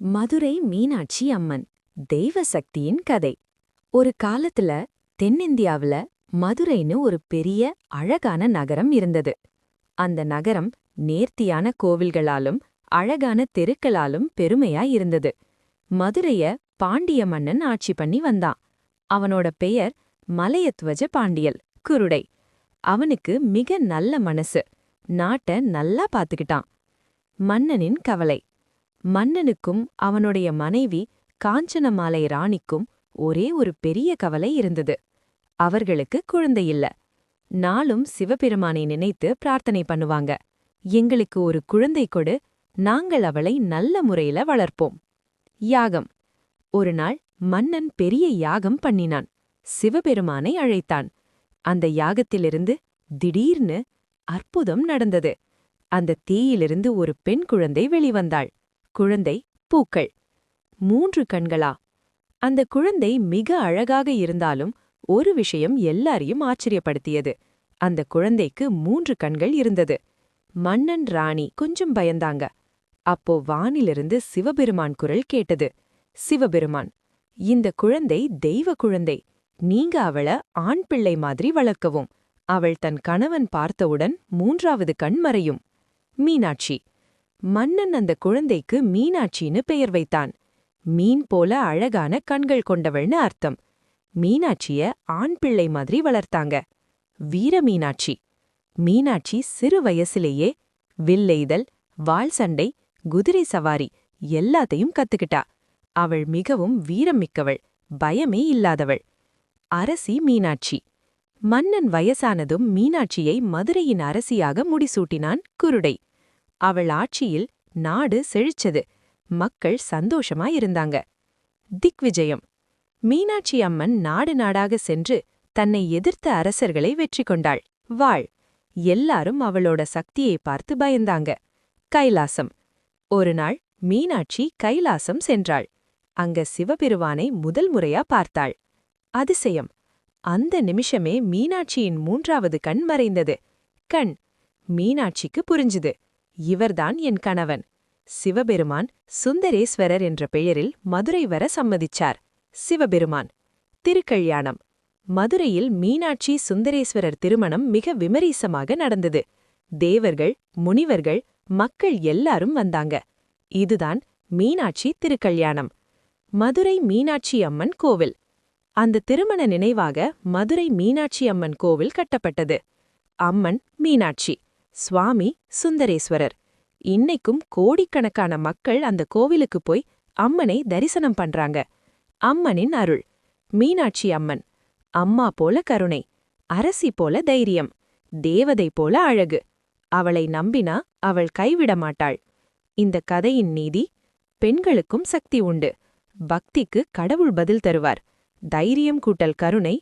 மதுரை மீனாட்சி அம்மன் தெய்வ சக்தியின் கதை. ஒரு காலத்துல தென்னிந்தியாவுல மதுரைன்னு ஒரு பெரிய அழகான நகரம் இருந்தது. அந்த நகரம் நேர்த்தியான கோவில்களாலும் அழகான தெருக்களாலும் பெருமையா இருந்தது. மதுரைய பாண்டிய மன்னன் ஆட்சி பண்ணி வந்தான். அவனோட பெயர் மலையத்வஜ பாண்டியல் குருடை. அவனுக்கு மிக நல்ல மனசு நாட்ட நல்லா பாத்துக்கிட்டான். மன்னனின் கவலை மன்னனுக்கும் அவனுடைய மனைவி காஞ்சனமாலை ராணிக்கும் ஒரே ஒரு பெரிய கவலை இருந்தது. அவர்களுக்கு குழந்தையில்ல நாளும் சிவபெருமானை நினைத்து பிரார்த்தனை பண்ணுவாங்க. எங்களுக்கு ஒரு குழந்தை கொடு நாங்கள் அவளை நல்ல முறையில வளர்ப்போம். யாகம். ஒரு நாள் மன்னன் பெரிய யாகம் பண்ணினான். சிவபெருமானை அழைத்தான். அந்த யாகத்திலிருந்து திடீர்னு அற்புதம் நடந்தது. அந்த தீயிலிருந்து ஒரு பெண் குழந்தை வெளிவந்தாள். குழந்தை பூக்கள். மூன்று கண்களா? அந்த குழந்தை மிக அழகாக இருந்தாலும் ஒரு விஷயம் எல்லாரையும் ஆச்சரியப்படுத்தியது. அந்த குழந்தைக்கு மூன்று கண்கள் இருந்தது. மன்னன் ராணி கொஞ்சம் பயந்தாங்க. அப்போ வானிலிருந்து சிவபெருமான் குரல் கேட்டது. சிவபெருமான் இந்த குழந்தை தெய்வ குழந்தை. நீங்க அவள ஆண் பிள்ளை மாதிரி வளர்க்கவும். அவள் தன் கணவன் பார்த்தவுடன் மூன்றாவது கண் மறையும். மீனாட்சி மன்னன் அந்த குழந்தைக்கு மீனாட்சின்னு பெயர் வைத்தான். மீன் போல அழகான கண்கள் கொண்டவள்னு அர்த்தம். மீனாட்சிய ஆண் பிள்ளை மாதிரி வளர்த்தாங்க. வீர மீனாட்சி. மீனாட்சி சிறு வயசிலேயே வில்லெய்தல் வாள் சண்டை குதிரை சவாரி எல்லாத்தையும் கத்துக்கிட்டா. அவள் மிகவும் வீரம் மிக்கவள் பயமே இல்லாதவள். அரசி மீனாட்சி. மன்னன் வயசானதும் மீனாட்சியை மதுரையின் அரசியாக முடிசூட்டினான் குருடை. அவள் ஆட்சியில் நாடு செழிச்சது. மக்கள் சந்தோஷமா இருந்தாங்க திக்விஜயம். மீனாட்சி அம்மன் நாடு நாடாக சென்று தன்னை எதிர்த்த அரசர்களை வெற்றி கொண்டாள். வாழ். எல்லாரும் அவளோட சக்தியை பார்த்து பயந்தாங்க. கைலாசம். ஒரு நாள் மீனாட்சி கைலாசம் சென்றாள். அங்க சிவபெருவானை முதல் முறையா பார்த்தாள். அதிசயம். அந்த நிமிஷமே மீனாட்சியின் மூன்றாவது கண் மறைந்தது. கண். மீனாட்சிக்கு புரிஞ்சுது. இவர்தான் என் கணவன். சிவபெருமான் சுந்தரேஸ்வரர் என்ற பெயரில் மதுரை வர சம்மதிச்சார். சிவபெருமான் திருக்கல்யாணம். மதுரையில் மீனாட்சி சுந்தரேஸ்வரர் திருமணம் மிக விமரீசமாக நடந்தது. தேவர்கள் முனிவர்கள் மக்கள் எல்லாரும் வந்தாங்க. இதுதான் மீனாட்சி திருக்கல்யாணம். மதுரை மீனாட்சி அம்மன் கோவில். அந்த திருமண நினைவாக மதுரை மீனாட்சி அம்மன் கோவில் கட்டப்பட்டது. அம்மன் மீனாட்சி. சுவாமி சுந்தரேஸ்வரர். இன்னைக்கும் கோடிக்கணக்கான மக்கள் அந்த கோவிலுக்கு போய் அம்மனை தரிசனம் பண்றாங்க. அம்மனின் அருள். மீனாட்சி அம்மன். அம்மா போல கருணை. அரசி போல தைரியம். தேவதை போல அழகு. அவளை நம்பினா அவள் கைவிட மாட்டாள். இந்த கதையின் நீதி பெண்களுக்கும் சக்தி உண்டு. பக்திக்கு கடவுள் பதில் தருவார். தைரியம் கூட்டல் கருணை